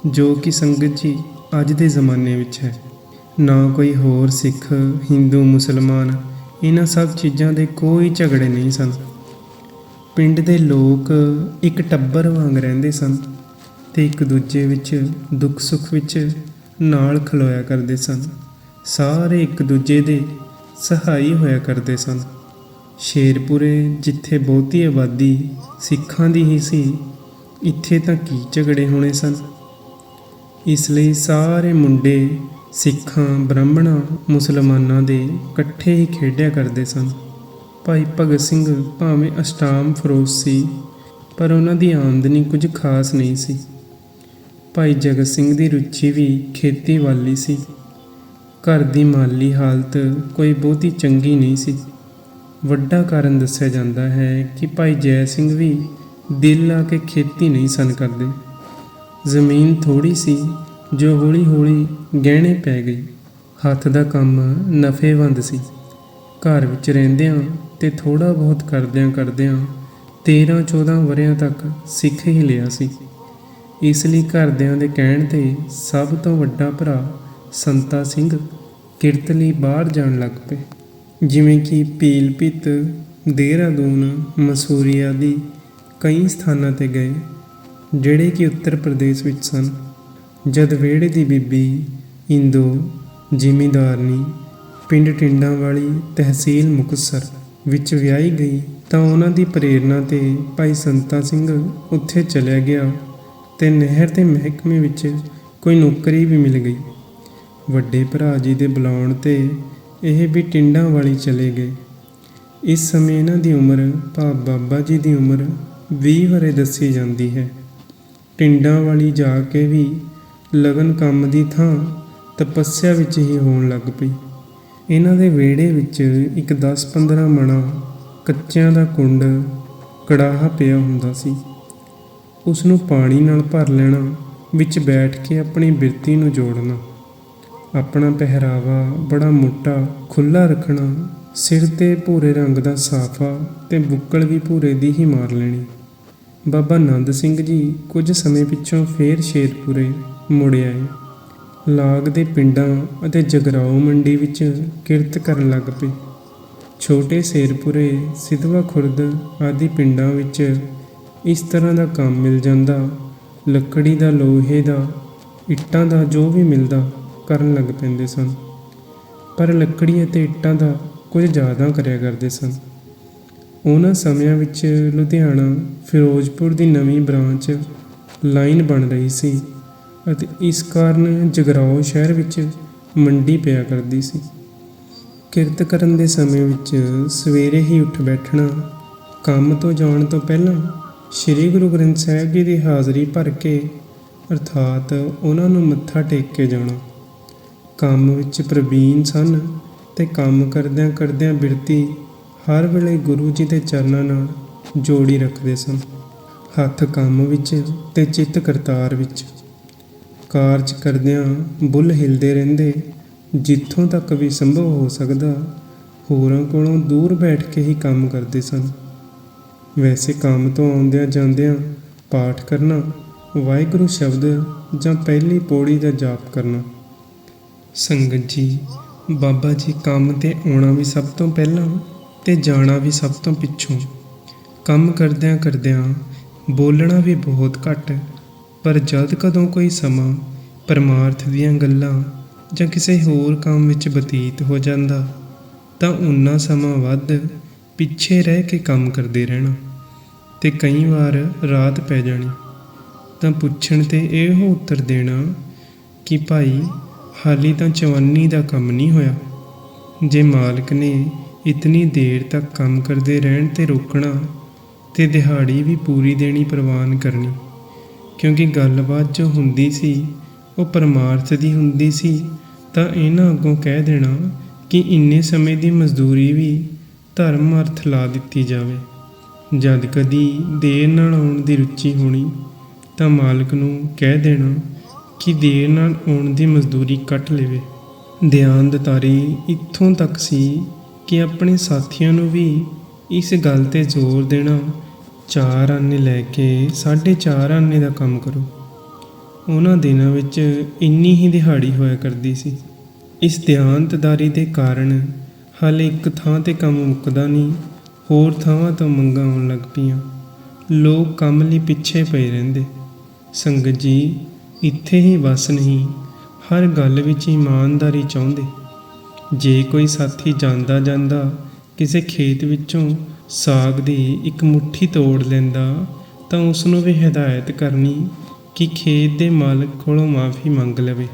ਜੋ ਕਿ ਸੰਗਤ ਜੀ ਅੱਜ ਦੇ ਜ਼ਮਾਨੇ ਵਿੱਚ ਹੈ। ਨਾ ਕੋਈ ਹੋਰ ਸਿੱਖ, ਹਿੰਦੂ, ਮੁਸਲਮਾਨ, ਇਹਨਾਂ ਸਭ ਚੀਜ਼ਾਂ ਦੇ ਕੋਈ ਝਗੜੇ ਨਹੀਂ ਸਨ। ਪਿੰਡ ਦੇ ਲੋਕ ਇੱਕ ਟੱਬਰ ਵਾਂਗ ਰਹਿੰਦੇ ਸਨ ਤੇ ਇੱਕ ਦੂਜੇ ਵਿੱਚ ਦੁੱਖ ਸੁੱਖ ਵਿੱਚ ਨਾਲ ਖਲੋਇਆ ਕਰਦੇ ਸਨ। ਸਾਰੇ ਇੱਕ ਦੂਜੇ ਦੇ ਸਹਾਈ ਹੋਇਆ ਕਰਦੇ ਸਨ। ਸ਼ੇਰਪੁਰੇ ਜਿੱਥੇ ਬਹੁਤੀ ਆਬਾਦੀ ਸਿੱਖਾਂ ਦੀ ਹੀ ਸੀ, ਇੱਥੇ ਤਾਂ ਕੀ ਝਗੜੇ ਹੋਣੇ ਸਨ? ਇਸ ਲਈ ਸਾਰੇ ਮੁੰਡੇ ਸਿੱਖਾਂ, ਬ੍ਰਾਹਮਣਾਂ, ਮੁਸਲਮਾਨਾਂ ਦੇ ਇਕੱਠੇ ਹੀ ਖੇਡਿਆ ਕਰਦੇ ਸਨ। ਭਾਈ ਭਗਤ ਸਿੰਘ ਭਾਵੇਂ ਅਸ਼ਟਾਮ ਫਰੋਜ਼ ਸੀ, ਪਰ ਉਹਨਾਂ ਦੀ ਆਮਦਨੀ ਕੁਝ ਖਾਸ ਨਹੀਂ ਸੀ। ਭਾਈ ਜਗਤ ਸਿੰਘ ਦੀ ਰੁਚੀ ਵੀ ਖੇਤੀ ਵਾਲੀ ਸੀ। ਘਰ ਦੀ ਮਾਲੀ ਹਾਲਤ ਕੋਈ ਬਹੁਤੀ ਚੰਗੀ ਨਹੀਂ ਸੀ। ਵੱਡਾ ਕਾਰਨ ਦੱਸਿਆ ਜਾਂਦਾ ਹੈ ਕਿ ਭਾਈ ਜੈ ਸਿੰਘ ਵੀ ਦਿਲ ਲਾ ਕੇ ਖੇਤੀ ਨਹੀਂ ਸਨ ਕਰਦੇ। ਜ਼ਮੀਨ ਥੋੜੀ ਸੀ, ਜੋ ਹੌਲੀ-ਹੌਲੀ ਗਹਿਣੇ ਪੈ ਗਈ। ਹੱਥ ਦਾ ਕੰਮ ਨਫੇਵੰਦ ਸੀ। ਘਰ ਵਿੱਚ ਰਹਿੰਦਿਆਂ ਤੇ ਥੋੜਾ ਬਹੁਤ ਕਰਦਿਆਂ ਕਰਦਿਆਂ 13-14 ਵਰਿਆਂ ਤੱਕ ਸਿੱਖ ਹੀ ਲਿਆ ਸੀ। ਇਸ ਲਈ ਘਰਦਿਆਂ ਦੇ ਕਹਿਣ ਤੇ ਸਭ ਤੋਂ ਵੱਡਾ ਭਰਾ ਸੰਤਾ ਸਿੰਘ ਕਿਰਤ ਲਈ ਬਾਹਰ ਜਾਣ ਲੱਗ ਪਏ। ਜਿਵੇਂ ਕਿ ਪੀਲਪਿਤ ਦੇਹਰਾਦੂਨ ਮਸੂਰੀ ਆਦਿ ਕਈ ਸਥਾਨਾਂ ਤੇ ਗਏ, ਜਿਹੜੇ ਕਿ ਉੱਤਰ ਪ੍ਰਦੇਸ਼ ਵਿੱਚ ਸਨ। ਜਦ ਵਿਹੜੇ ਦੀ ਬੀਬੀ ਇੰਦੋ, ਜ਼ਿਮੀਦਾਰਨੀ, ਪਿੰਡ ਟਿੰਡਾਂ ਵਾਲੀ ਤਹਿਸੀਲ ਮੁਕਤਸਰ ਵਿੱਚ ਵਿਆਹੀ ਗਈ ਤਾਂ ਉਹਨਾਂ ਦੀ ਪ੍ਰੇਰਣਾ ਤੇ ਭਾਈ ਸੰਤਾ ਸਿੰਘ ਉੱਥੇ ਚਲਿਆ ਗਿਆ ਤੇ ਨਹਿਰ ਦੇ ਮਹਿਕਮੇ ਵਿੱਚ ਕੋਈ ਨੌਕਰੀ ਵੀ ਮਿਲ ਗਈ। ਵੱਡੇ ਭਰਾ ਜੀ ਦੇ ਬੁਲਾਉਣ ਤੇ ਇਹ ਵੀ ਟਿੰਡਾਂ ਵਾਲੀ ਚਲੇ ਗਏ। ਇਸ ਸਮੇਂ ਇਹਨਾਂ ਦੀ ਉਮਰ ਭਾਵ ਬਾਬਾ ਜੀ ਦੀ ਉਮਰ 20 ਵਰੇ ਦੱਸੀ ਜਾਂਦੀ ਹੈ। ਟਿੰਡਾਂ ਵਾਲੀ ਜਾ ਕੇ ਵੀ ਲਗਨ ਕੰਮ ਦੀ ਥਾਂ ਤਪੱਸਿਆ ਵਿੱਚ ਹੀ ਹੋਣ ਲੱਗ ਪਈ। ਇਹਨਾਂ ਦੇ ਵਿਹੜੇ ਵਿੱਚ ਇੱਕ 10-15 ਮਣਾ ਕੱਚਿਆਂ ਦਾ ਕੁੰਡ ਕੜਾਹਾ ਪਿਆ ਹੁੰਦਾ ਸੀ। ਉਸ ਨੂੰ ਪਾਣੀ ਨਾਲ ਭਰ ਲੈਣਾ, ਵਿੱਚ ਬੈਠ ਕੇ ਆਪਣੀ ਬਿਰਤੀ ਨੂੰ ਜੋੜਨਾ, ਆਪਣਾ ਪਹਿਰਾਵਾ ਬੜਾ ਮੋਟਾ ਖੁੱਲਾ ਰੱਖਣਾ, ਸਿਰ ਤੇ ਭੂਰੇ ਰੰਗ ਦਾ ਸਾਫਾ ਤੇ ਬੁੱਕਲ ਵੀ ਭੂਰੇ ਦੀ ਹੀ ਮਾਰ ਲੈਣੀ। ਬਾਬਾ ਨੰਦ ਸਿੰਘ ਜੀ ਕੁਝ ਸਮੇਂ ਪਿੱਛੋਂ ਫੇਰ ਸ਼ੇਰਪੁਰੇ ਮੁੜ ਆਏ। ਲਾਗ ਦੇ ਪਿੰਡਾਂ ਅਤੇ ਜਗਰਾਓ ਮੰਡੀ ਵਿੱਚ ਕਿਰਤ ਕਰਨ ਲੱਗ ਪਏ। ਛੋਟੇ ਸ਼ੇਰਪੁਰੇ, ਸਿਧਵਾ ਖੁਰਦ ਆਦਿ ਪਿੰਡਾਂ ਵਿੱਚ ਇਸ ਤਰ੍ਹਾਂ ਦਾ ਕੰਮ ਮਿਲ ਜਾਂਦਾ। ਲੱਕੜੀ ਦਾ, ਲੋਹੇ ਦਾ, ਇੱਟਾਂ ਦਾ ਜੋ ਵੀ ਮਿਲਦਾ ਕਰਨ ਲੱਗ ਪੈਂਦੇ ਸਨ। ਪਰ ਲੱਕੜੀ ਅਤੇ ਇੱਟਾਂ ਦਾ ਕੁਝ ਜ਼ਿਆਦਾ ਕਰਿਆ ਕਰਦੇ ਸਨ। ਉਹਨਾਂ ਸਮਿਆਂ ਵਿੱਚ ਲੁਧਿਆਣਾ, ਫਿਰੋਜ਼ਪੁਰ ਦੀ ਨਵੀਂ ਬ੍ਰਾਂਚ ਲਾਈਨ ਬਣ ਰਹੀ ਸੀ। ਅਤੇ ਇਸ ਕਾਰਨ ਜਗਰਾਓ ਸ਼ਹਿਰ ਵਿੱਚ ਮੰਡੀ ਪਿਆ ਕਰਦੀ ਸੀ। ਕਿਰਤ ਕਰਨ ਦੇ ਸਮੇਂ ਵਿੱਚ ਸਵੇਰੇ ਹੀ ਉੱਠ ਬੈਠਣਾ, ਕੰਮ ਤੋਂ ਜਾਣ ਤੋਂ ਪਹਿਲਾਂ ਸ੍ਰੀ ਗੁਰੂ ਗ੍ਰੰਥ ਸਾਹਿਬ ਜੀ ਦੀ ਹਾਜ਼ਰੀ ਭਰ ਕੇ ਅਰਥਾਤ ਉਹਨਾਂ ਨੂੰ ਮੱਥਾ ਟੇਕ ਕੇ ਜਾਣਾ। ਕੰਮ ਵਿੱਚ ਪ੍ਰਵੀਨ ਸਨ ਤੇ ਕੰਮ ਕਰਦਿਆਂ ਕਰਦਿਆਂ ਬਿਰਤੀ ਹਰ ਵੇਲੇ ਗੁਰੂ ਜੀ ਦੇ ਚਰਨਾਂ ਨਾਲ ਜੋੜੀ ਰੱਖਦੇ ਸਨ। ਹੱਥ ਕੰਮ ਵਿੱਚ ਤੇ ਚਿੱਤ ਕਰਤਾਰ ਵਿੱਚ। ਕਾਰਜ ਕਰਦਿਆਂ ਬੁੱਲ ਹਿਲਦੇ ਰਹਿੰਦੇ। ਜਿੱਥੋਂ ਤੱਕ ਵੀ ਸੰਭਵ ਹੋ ਸਕਦਾ, ਹੋਰਾਂ ਕੋਲੋਂ ਦੂਰ ਬੈਠ ਕੇ ਹੀ ਕੰਮ ਕਰਦੇ ਸਨ। ਵੈਸੇ ਕੰਮ ਤੋਂ ਆਉਂਦਿਆਂ ਜਾਂਦਿਆਂ ਪਾਠ ਕਰਨਾ, ਵਾਹਿਗੁਰੂ ਸ਼ਬਦ ਜਾਂ ਪਹਿਲੀ ਪੌੜੀ ਦਾ ਜਾਪ ਕਰਨਾ। ਸੰਗਤ ਜੀ, ਬਾਬਾ ਜੀ ਕੰਮ ਤੇ ਆਉਣਾ ਵੀ ਸਭ ਤੋਂ ਪਹਿਲਾਂ ਤੇ ਜਾਣਾ ਵੀ ਸਭ ਤੋਂ ਪਿੱਛੋਂ। ਕੰਮ ਕਰਦਿਆਂ ਕਰਦਿਆਂ ਬੋਲਣਾ ਵੀ ਬਹੁਤ ਘੱਟ। ਪਰ ਜਦ ਕਦੋਂ ਕੋਈ ਸਮਾਂ ਪਰਮਾਰਥ ਦੀਆਂ ਗੱਲਾਂ ਜਾਂ ਕਿਸੇ ਹੋਰ ਕੰਮ ਵਿੱਚ ਬਤੀਤ ਹੋ ਜਾਂਦਾ, ਤਾਂ ਉਨਾ ਸਮਾਂ ਵੱਧ ਪਿੱਛੇ ਰਹਿ ਕੇ ਕੰਮ ਕਰਦੇ ਰਹਿਣਾ ਤੇ ਕਈ ਵਾਰ ਰਾਤ ਪੈ ਜਾਣੀ। ਤਾਂ ਪੁੱਛਣ ਤੇ ਇਹੋ ਉੱਤਰ ਦੇਣਾ ਕਿ ਭਾਈ, ਹਾਲੀ ਤਾਂ ਚਵੰਨੀ ਦਾ ਕੰਮ ਨਹੀਂ ਹੋਇਆ। ਜੇ ਮਾਲਕ ਨੇ ਇਤਨੀ ਦੇਰ ਤੱਕ ਕੰਮ ਕਰਦੇ ਰਹਿਣ ਤੇ ਰੋਕਣਾ ਤੇ ਦਿਹਾੜੀ ਵੀ ਪੂਰੀ ਦੇਣੀ ਪ੍ਰਵਾਨ ਕਰਨੀ ਕਿਉਂਕਿ ਗੱਲਬਾਤ ਜੋ ਹੁੰਦੀ ਸੀ, ਉਹ ਪਰਮਾਰਥ ਦੀ ਹੁੰਦੀ ਸੀ। ਤਾਂ ਇਹਨਾਂ ਅੱਗੋਂ ਕਹਿ ਦੇਣਾ ਕਿ ਇੰਨੇ ਸਮੇਂ ਦੀ ਮਜ਼ਦੂਰੀ ਵੀ ਧਰਮ ਅਰਥ ਲਾ ਦਿੱਤੀ ਜਾਵੇ। ਜਦ ਕਦੀ ਦੇਰ ਨਾਲ ਆਉਣ ਦੀ ਰੁਚੀ ਹੋਣੀ, ਤਾਂ ਮਾਲਕ ਨੂੰ ਕਹਿ ਦੇਣਾ ਕਿ ਦੇਰ ਨਾਲ ਆਉਣ ਦੀ ਮਜ਼ਦੂਰੀ ਕੱਟ ਲਵੇ। ਦਿਆਨਦਤਾਰੀ ਇੱਥੋਂ ਤੱਕ ਸੀ ਕਿ ਆਪਣੇ ਸਾਥੀਆਂ ਨੂੰ ਵੀ ਇਸ ਗੱਲ ਤੇ ਜ਼ੋਰ ਦੇਣਾ ਚਾਰ ਆਨੇ ਲੈ ਕੇ ਸਾਢੇ ਚਾਰ ਆਨੇ ਦਾ ਕੰਮ ਕਰੋ। ਉਹਨਾਂ ਦਿਨਾਂ ਵਿੱਚ ਇੰਨੀ ਹੀ ਦਿਹਾੜੀ ਹੋਇਆ ਕਰਦੀ ਸੀ। ਇਸ ਦਿਆਨਤਦਾਰੀ ਦੇ ਕਾਰਨ ਹਾਲੇ ਇੱਕ ਥਾਂ ਤੇ ਕੰਮ ਮੁੱਕਦਾ ਨਹੀਂ, ਹੋਰ ਥਾਵਾਂ ਤੋਂ ਮੰਗਾਂ ਆਉਣ ਲੱਗ ਪਈਆਂ। ਲੋਕ ਕੰਮ ਲਈ ਪਿੱਛੇ ਪਏ ਰਹਿੰਦੇ। ਸੰਗਤ ਜੀ, ਇੱਥੇ ਹੀ ਬਸ ਨਹੀਂ, ਹਰ ਗੱਲ ਵਿੱਚ ਇਮਾਨਦਾਰੀ ਚਾਹੁੰਦੇ। ਜੇ ਕੋਈ ਸਾਥੀ ਜਾਂਦਾ ਜਾਂਦਾ ਕਿਸੇ ਖੇਤ ਵਿੱਚੋਂ ਸਾਗ ਦੀ ਇੱਕ ਮੁੱਠੀ ਤੋੜ ਲੈਂਦਾ ਤਾਂ ਉਸ ਨੂੰ ਵੀ ਹਦਾਇਤ ਕਰਨੀ ਕਿ ਖੇਤ ਦੇ ਮਾਲਕ ਕੋਲੋਂ ਮਾਫੀ ਮੰਗ ਲਵੇ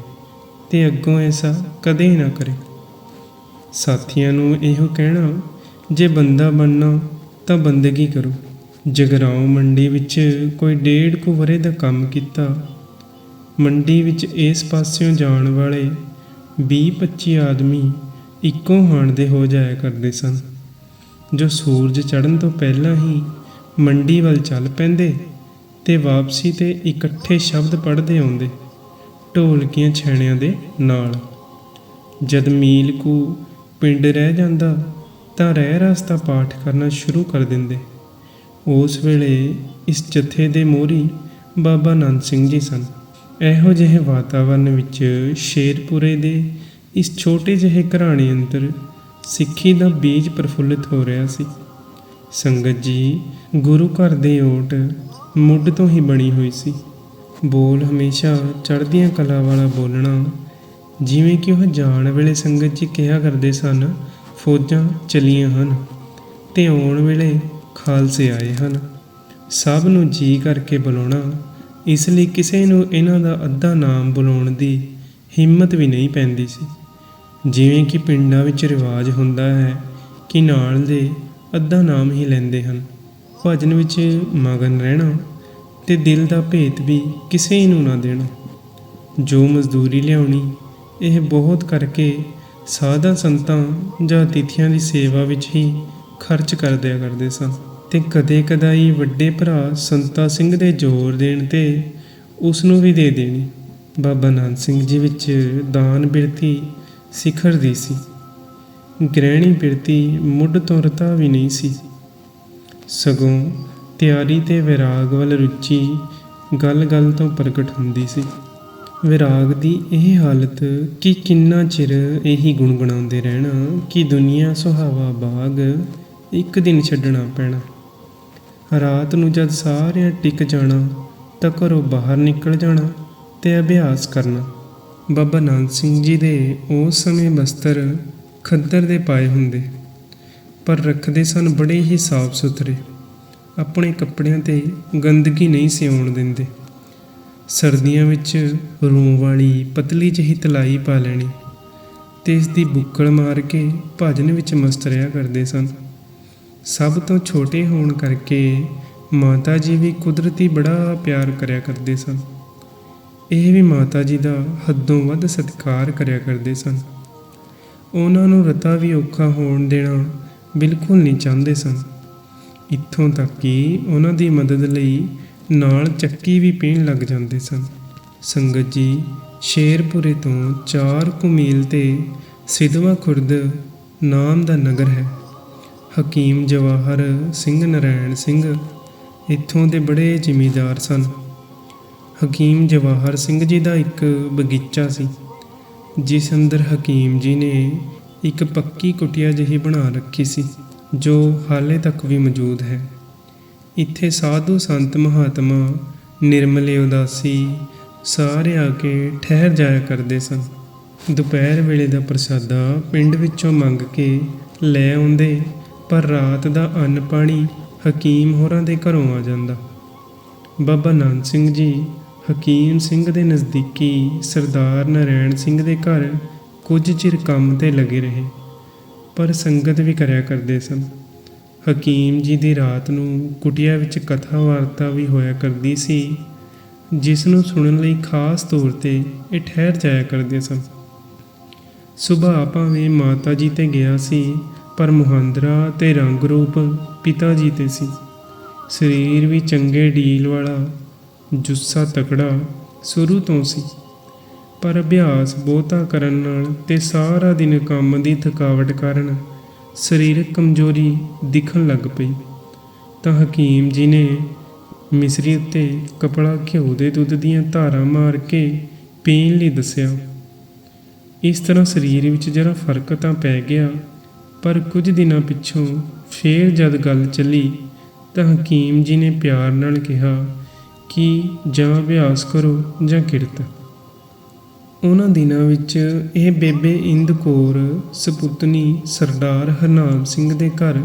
ਤੇ ਅੱਗੋਂ ਐਸਾ ਕਦੇ ਨਾ ਕਰੇ। ਸਾਥੀਆਂ ਨੂੰ ਇਹੋ ਕਹਿਣਾ, ਜੇ ਬੰਦਾ ਬਣਨਾ ਤਾਂ ਬੰਦਗੀ ਕਰੋ। ਜਗਰਾਉਂ ਮੰਡੀ ਵਿੱਚ ਕੋਈ ਡੇਢ ਕੁ ਵਰੇ ਦਾ ਕੰਮ ਕੀਤਾ, ਮੰਡੀ ਵਿੱਚ ਇਸ ਪਾਸਿਓਂ ਜਾਣ ਵਾਲੇ 20-25 ਆਦਮੀ ਇੱਕੋ ਹਾਣ ਦੇ ਹੋ ਜਾਇਆ ਕਰਦੇ ਸਨ। ਜੋ ਸੂਰਜ ਚੜ੍ਹਨ ਤੋਂ ਪਹਿਲਾਂ ਹੀ ਮੰਡੀ ਵੱਲ ਚੱਲ ਪੈਂਦੇ ਤੇ ਵਾਪਸੀ ਤੇ ਇਕੱਠੇ ਸ਼ਬਦ ਪੜ੍ਹਦੇ ਆਉਂਦੇ ਢੋਲਕੀਆਂ ਛੈਣਿਆਂ ਦੇ ਨਾਲ। ਜਦ ਮੀਲ ਕੁ ਪਿੰਡ ਰਹਿ ਜਾਂਦਾ ਤਾਂ ਰਹਿ ਰਸਤਾ ਪਾਠ ਕਰਨਾ ਸ਼ੁਰੂ ਕਰ ਦਿੰਦੇ। ਉਸ ਵੇਲੇ ਇਸ ਜਥੇ ਦੇ ਮੋਰੀ ਬਾਬਾ ਨੰਦ ਸਿੰਘ ਜੀ ਸਨ। ਇਹੋ ਜਿਹੇ ਵਾਤਾਵਰਣ ਵਿੱਚ ਸ਼ੇਰਪੁਰੇ ਦੇ ਇਸ ਛੋਟੇ ਜਿਹੇ ਘਰਾਣੇ ਅੰਦਰ ਸਿੱਖੀ ਦਾ ਬੀਜ ਪ੍ਰਫੁੱਲਿਤ ਹੋ ਰਿਹਾ ਸੀ। ਸੰਗਤ ਜੀ, ਗੁਰੂ ਘਰ ਦੇ ਓਟ ਮੁੱਢ ਤੋਂ ਹੀ ਬਣੀ ਹੋਈ ਸੀ। ਬੋਲ ਹਮੇਸ਼ਾ ਚੜ੍ਹਦੀਆਂ ਕਲਾ ਵਾਲਾ ਬੋਲਣਾ, ਜਿਵੇਂ ਕਿ ਉਹ ਜਾਣ ਵੇਲੇ ਸੰਗਤ ਜੀ ਕਿਹਾ ਕਰਦੇ ਸਨ, ਫੌਜਾਂ ਚਲੀਆਂ ਹਨ ਤੇ ਆਉਣ ਵੇਲੇ ਖਾਲਸੇ ਆਏ ਹਨ। ਸਭ ਨੂੰ ਜੀ ਕਰਕੇ ਬੁਲਾਉਣਾ, ਇਸ ਲਈ ਕਿਸੇ ਨੂੰ ਇਹਨਾਂ ਦਾ ਅੱਧਾ ਨਾਮ ਬੁਲਾਉਣ ਦੀ ਹਿੰਮਤ ਵੀ ਨਹੀਂ ਪੈਂਦੀ ਸੀ। ਜਿਵੇਂ ਕਿ ਪਿੰਡਾਂ ਵਿੱਚ ਰਿਵਾਜ ਹੁੰਦਾ ਹੈ ਕਿ ਨਾਲ ਦੇ ਅੱਧਾ ਨਾਮ ਹੀ ਲੈਂਦੇ ਹਨ। ਭਜਨ ਵਿੱਚ ਮਗਨ ਰਹਿਣਾ ਤੇ ਦਿਲ ਦਾ ਭੇਤ ਵੀ ਕਿਸੇ ਨੂੰ ਨਾ ਦੇਣਾ। ਜੋ ਮਜ਼ਦੂਰੀ ਲਿਆਉਣੀ, ਇਹ ਬਹੁਤ ਕਰਕੇ ਸਾਧਾ ਸੰਤਾਂ ਜਾਂ ਤਿਥੀਆਂ ਦੀ ਸੇਵਾ ਵਿੱਚ ਹੀ ਖਰਚ ਕਰ ਦਿਆ ਕਰਦੇ ਸਨ। ਤੇ ਕਦੇ ਕਦਾਈ ਵੱਡੇ ਭਰਾ ਸੰਤਾ ਸਿੰਘ ਦੇ ਜ਼ੋਰ ਦੇਣ ਤੇ ਉਸ ਨੂੰ ਵੀ ਦੇ ਦੇਣੀ। ਬਾਬਾ ਨਾਨਕ ਸਿੰਘ ਜੀ ਵਿੱਚ ਦਾਨ ਬਿਰਤੀ ਸਿਖਰ ਦੀ ਸੀ। ਗ੍ਰਹਿਣੀ ਬਿਰਤੀ ਮੁੱਢ ਤੋਂ ਰਤਾ ਵੀ ਨਹੀਂ ਸੀ। ਸਗੋਂ ਤਿਆਰੀ ਤੇ ਵਿਰਾਗ ਵੱਲ ਰੁਚੀ ਗੱਲ-ਗੱਲ ਤੋਂ ਪ੍ਰਗਟ ਹੁੰਦੀ ਸੀ। ਵਿਰਾਗ ਦੀ ਇਹ ਹਾਲਤ ਕਿ ਕਿੰਨਾ ਚਿਰ ਇਹੀ ਗੁਣਗੁਣਾਉਂਦੇ ਰਹਿਣਾ ਕਿ ਦੁਨੀਆ ਸੁਹਾਵਾ ਬਾਗ ਇੱਕ ਦਿਨ ਛੱਡਣਾ ਪੈਣਾ। ਰਾਤ ਨੂੰ ਜਦ ਸਾਰਿਆਂ ਟਿਕ ਜਾਣਾ ਤਾਂ ਘਰੋਂ ਬਾਹਰ ਨਿਕਲ ਜਾਣਾ ਤੇ ਅਭਿਆਸ ਕਰਨਾ। ਬਾਬਾ ਨਾਨਕ ਸਿੰਘ ਜੀ ਦੇ ਉਸ ਸਮੇਂ ਬਸਤਰ ਖੱਦਰ ਦੇ ਪਾਏ ਹੁੰਦੇ, ਪਰ ਰੱਖਦੇ ਸਨ ਬੜੇ ਹੀ ਸਾਫ਼ ਸੁਥਰੇ, ਆਪਣੇ ਕੱਪੜਿਆਂ ਤੇ ਗੰਦਗੀ ਨਹੀਂ ਸੀ ਦਿੰਦੇ। ਸਰਦੀਆਂ ਵਿੱਚ ਰੂੰ ਵਾਲੀ ਪਤਲੀ ਜਿਹੀ ਤਲਾਈ ਪਾ ਲੈਣੀ ਤੇ ਇਸ ਦੀ ਬੁੱਕਲ ਮਾਰ ਕੇ ਭਜਨ ਵਿੱਚ ਮਸਤ ਰਿਹਾ ਕਰਦੇ ਸਨ। ਸਭ ਤੋਂ ਛੋਟੇ ਹੋਣ ਕਰਕੇ ਮਾਤਾ ਜੀ ਵੀ ਕੁਦਰਤੀ ਬੜਾ ਪਿਆਰ ਕਰਿਆ ਕਰਦੇ ਸਨ। ਇਹ ਵੀ ਮਾਤਾ ਜੀ ਦਾ ਹੱਦੋਂ ਵੱਧ ਸਤਿਕਾਰ ਕਰਿਆ ਕਰਦੇ ਸਨ। ਉਹਨਾਂ ਨੂੰ ਰਤਾ ਵੀ ਔਖਾ ਹੋਣ ਦੇਣਾ ਬਿਲਕੁਲ ਨਹੀਂ ਚਾਹੁੰਦੇ ਸਨ। ਇੱਥੋਂ ਤੱਕ ਕਿ ਉਹਨਾਂ ਦੀ ਮਦਦ ਲਈ ਨਾਲ ਚੱਕੀ ਵੀ ਪੀਣ ਲੱਗ ਜਾਂਦੇ ਸਨ। ਸੰਗਤ ਜੀ, ਸ਼ੇਰਪੁਰੇ ਤੋਂ 4 ਕੁ ਮੀਲ ਤੇ ਸਿਧਵਾ ਖੁਰਦ ਨਾਮ ਦਾ ਨਗਰ ਹੈ। ਹਕੀਮ ਜਵਾਹਰ ਸਿੰਘ ਨਰੈਣ ਸਿੰਘ ਇੱਥੋਂ ਦੇ ਬੜੇ ਜ਼ਿਮੀਂਦਾਰ ਸਨ। ਹਕੀਮ ਜਵਾਹਰ ਸਿੰਘ ਜੀ ਦਾ ਇੱਕ ਬਗੀਚਾ ਸੀ, ਜਿਸ ਅੰਦਰ ਹਕੀਮ ਜੀ ਨੇ ਇੱਕ ਪੱਕੀ ਕੁਟਿਆ ਜਿਹੀ ਬਣਾ ਰੱਖੀ ਸੀ, ਜੋ ਹਾਲੇ ਤੱਕ ਵੀ ਮੌਜੂਦ ਹੈ। ਇੱਥੇ ਸਾਧੂ ਸੰਤ ਮਹਾਤਮਾ ਨਿਰਮਲੇ ਉਦਾਸੀ ਸਾਰੇ ਆ ਕੇ ਠਹਿਰ ਜਾਇਆ ਕਰਦੇ ਸਨ। ਦੁਪਹਿਰ ਵੇਲੇ ਦਾ ਪ੍ਰਸਾਦਾ ਪਿੰਡ ਵਿੱਚੋਂ ਮੰਗ ਕੇ ਲੈ ਆਉਂਦੇ, ਪਰ ਰਾਤ ਦਾ ਅੰਨ ਪਾਣੀ ਹਕੀਮ ਹੋਰਾਂ ਦੇ ਘਰੋਂ ਆ ਜਾਂਦਾ। ਬਾਬਾ ਨਾਨਕ ਸਿੰਘ ਜੀ ਹਕੀਮ ਸਿੰਘ ਦੇ ਨਜ਼ਦੀਕੀ ਸਰਦਾਰ ਨਰੈਣ ਸਿੰਘ ਦੇ ਘਰ ਕੁਝ ਚਿਰ ਕੰਮ ਤੇ ਲੱਗੇ ਰਹੇ, ਪਰ ਸੰਗਤ ਵੀ ਕਰਿਆ ਕਰਦੇ ਸਨ। ਹਕੀਮ ਜੀ ਦੀ ਰਾਤ ਨੂੰ ਕੁਟਿਆ ਵਿੱਚ ਕਥਾ ਵਾਰਤਾ ਵੀ ਹੋਇਆ ਕਰਦੀ ਸੀ, ਜਿਸ ਨੂੰ ਸੁਣਨ ਲਈ ਖਾਸ ਤੌਰ ਤੇ ਇਹ ਠਹਿਰ ਜਾਇਆ ਕਰਦੇ ਸਨ। ਸੁਭਾ ਭਾਵੇਂ ਮਾਤਾ ਜੀ ਤੇ ਗਿਆ ਸੀ, ਪਰ ਮੁਹਾਂਦਰਾ ਤੇ ਰੰਗ ਰੂਪ ਪਿਤਾ ਜੀ ਤੇ ਸੀ। ਸਰੀਰ ਵੀ ਚੰਗੇ ਢੀਲ ਵਾਲਾ ਜੁੱਸਾ ਤਕੜਾ ਸ਼ੁਰੂ ਤੋਂ ਸੀ। ਪਰ ਅਭਿਆਸ ਬਹੁਤਾ ਕਰਨ ਨਾਲ ਤੇ ਸਾਰਾ ਦਿਨ ਕੰਮ ਦੀ ਥਕਾਵਟ ਕਾਰਨ ਸਰੀਰਕ ਕਮਜ਼ੋਰੀ ਦਿਖਣ ਲੱਗ ਪਈ। ਤਾਂ ਹਕੀਮ ਜੀ ਨੇ ਮਿਸਰੀ ਉੱਤੇ ਕਪੜਾ ਘਿਓ ਦੇ ਦੁੱਧ ਦੀਆਂ ਧਾਰਾਂ ਮਾਰ ਕੇ ਪੀਣ ਲਈ ਦੱਸਿਆ, ਇਸ ਤਰ੍ਹਾਂ ਸਰੀਰ ਵਿੱਚ ਜਰਾ ਫ਼ਰਕ ਤਾਂ ਪੈ ਗਿਆ, ਪਰ ਕੁਝ ਦਿਨਾਂ ਪਿੱਛੋਂ ਫੇਰ ਜਦ ਗੱਲ ਚੱਲੀ ਤਾਂ ਹਕੀਮ ਜੀ ਨੇ ਪਿਆਰ ਨਾਲ ਕਿਹਾ ਕੀ ਜਾਂ ਅਭਿਆਸ ਕਰੋ ਜਾਂ ਕਿਰਤ। ਉਹਨਾਂ ਦਿਨਾਂ ਵਿੱਚ ਇਹ ਬੇਬੇ ਇੰਦ ਕੌਰ, ਸਪੁੱਤਨੀ ਸਰਦਾਰ ਹਰਨਾਮ ਸਿੰਘ ਦੇ ਘਰ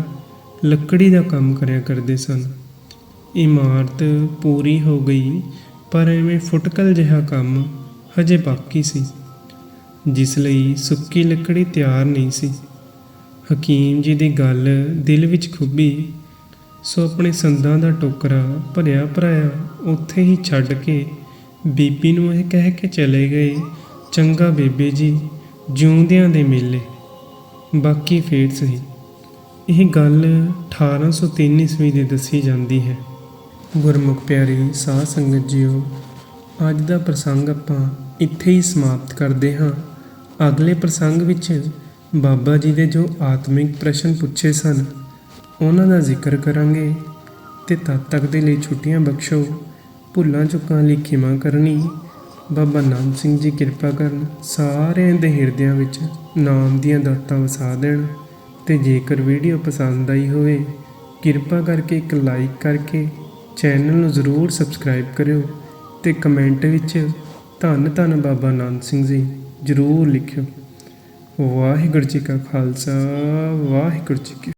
ਲੱਕੜੀ ਦਾ ਕੰਮ ਕਰਿਆ ਕਰਦੇ ਸਨ। ਇਮਾਰਤ ਪੂਰੀ ਹੋ ਗਈ, ਪਰ ਐਵੇਂ ਫੁਟਕਲ ਜਿਹਾ ਕੰਮ ਹਜੇ ਬਾਕੀ ਸੀ, ਜਿਸ ਲਈ ਸੁੱਕੀ ਲੱਕੜੀ ਤਿਆਰ ਨਹੀਂ ਸੀ। ਹਕੀਮ ਜੀ ਦੀ ਗੱਲ ਦਿਲ ਵਿੱਚ ਖੁੱਬੀ, ਸੋ ਆਪਣੇ ਸੰਦਾਂ ਦਾ ਟੋਕਰਾ ਭਰਿਆ ਭਰਾਇਆ ਉੱਥੇ ਹੀ ਛੱਡ ਕੇ ਬੀਬੀ ਨੂੰ ਇਹ ਕਹਿ ਕੇ ਚਲੇ ਗਏ, ਚੰਗਾ ਬੇਬੇ ਜੀ, ਜਿਉਂਦਿਆਂ ਦੇ ਮੇਲੇ। ਬਾਕੀ ਫੇਰ ਸਹੀ। ਇਹ ਗੱਲ 1803 ਈਸਵੀ ਦੀ ਦੱਸੀ ਜਾਂਦੀ ਹੈ। ਗੁਰਮੁਖ ਪਿਆਰੀ, ਸਾਧ ਸੰਗਤ ਜੀਓ, ਅੱਜ ਦਾ ਪ੍ਰਸੰਗ ਆਪਾਂ ਇੱਥੇ ਹੀ ਸਮਾਪਤ ਕਰਦੇ ਹਾਂ। ਅਗਲੇ ਪ੍ਰਸੰਗ ਵਿੱਚ ਬਾਬਾ ਜੀ ਦੇ ਜੋ ਆਤਮਿਕ ਪ੍ਰਸ਼ਨ ਪੁੱਛੇ ਸਨ, ਉਹਨਾਂ ਦਾ ਜ਼ਿਕਰ ਕਰਾਂਗੇ ਤੇ ਤਦ ਤੱਕ ਦੇ ਲਈ ਛੁੱਟੀਆਂ ਬਖਸ਼ੋ। ਭੁੱਲਾਂ ਚੁੱਕਾਂ ਲਈ ਖਿਮਾ ਕਰਨੀ। ਬਾਬਾ ਨਾਨਕ ਸਿੰਘ ਜੀ ਕਿਰਪਾ ਕਰਨ ਸਾਰਿਆਂ ਦੇ ਹਿਰਦਿਆਂ ਵਿੱਚ ਨਾਮ ਦੀਆਂ ਦਾਤਾਂ ਵਸਾ ਦੇਣ ਤੇ ਜੇਕਰ ਵੀਡੀਓ ਪਸੰਦ ਆਈ ਹੋਵੇ, ਕਿਰਪਾ ਕਰਕੇ ਇੱਕ ਲਾਈਕ ਕਰਕੇ ਚੈਨਲ ਨੂੰ ਜ਼ਰੂਰ ਸਬਸਕ੍ਰਾਈਬ ਕਰਿਓ ਤੇ ਕਮੈਂਟ ਵਿੱਚ ਧੰਨ ਧੰਨ ਬਾਬਾ ਨਾਨਕ ਸਿੰਘ ਜੀ ਜ਼ਰੂਰ ਲਿਖਿਓ। ਵਾਹਿਗੁਰੂ ਜੀ ਕਾ ਖਾਲਸਾ, ਵਾਹਿਗੁਰੂ ਜੀ ਕੀ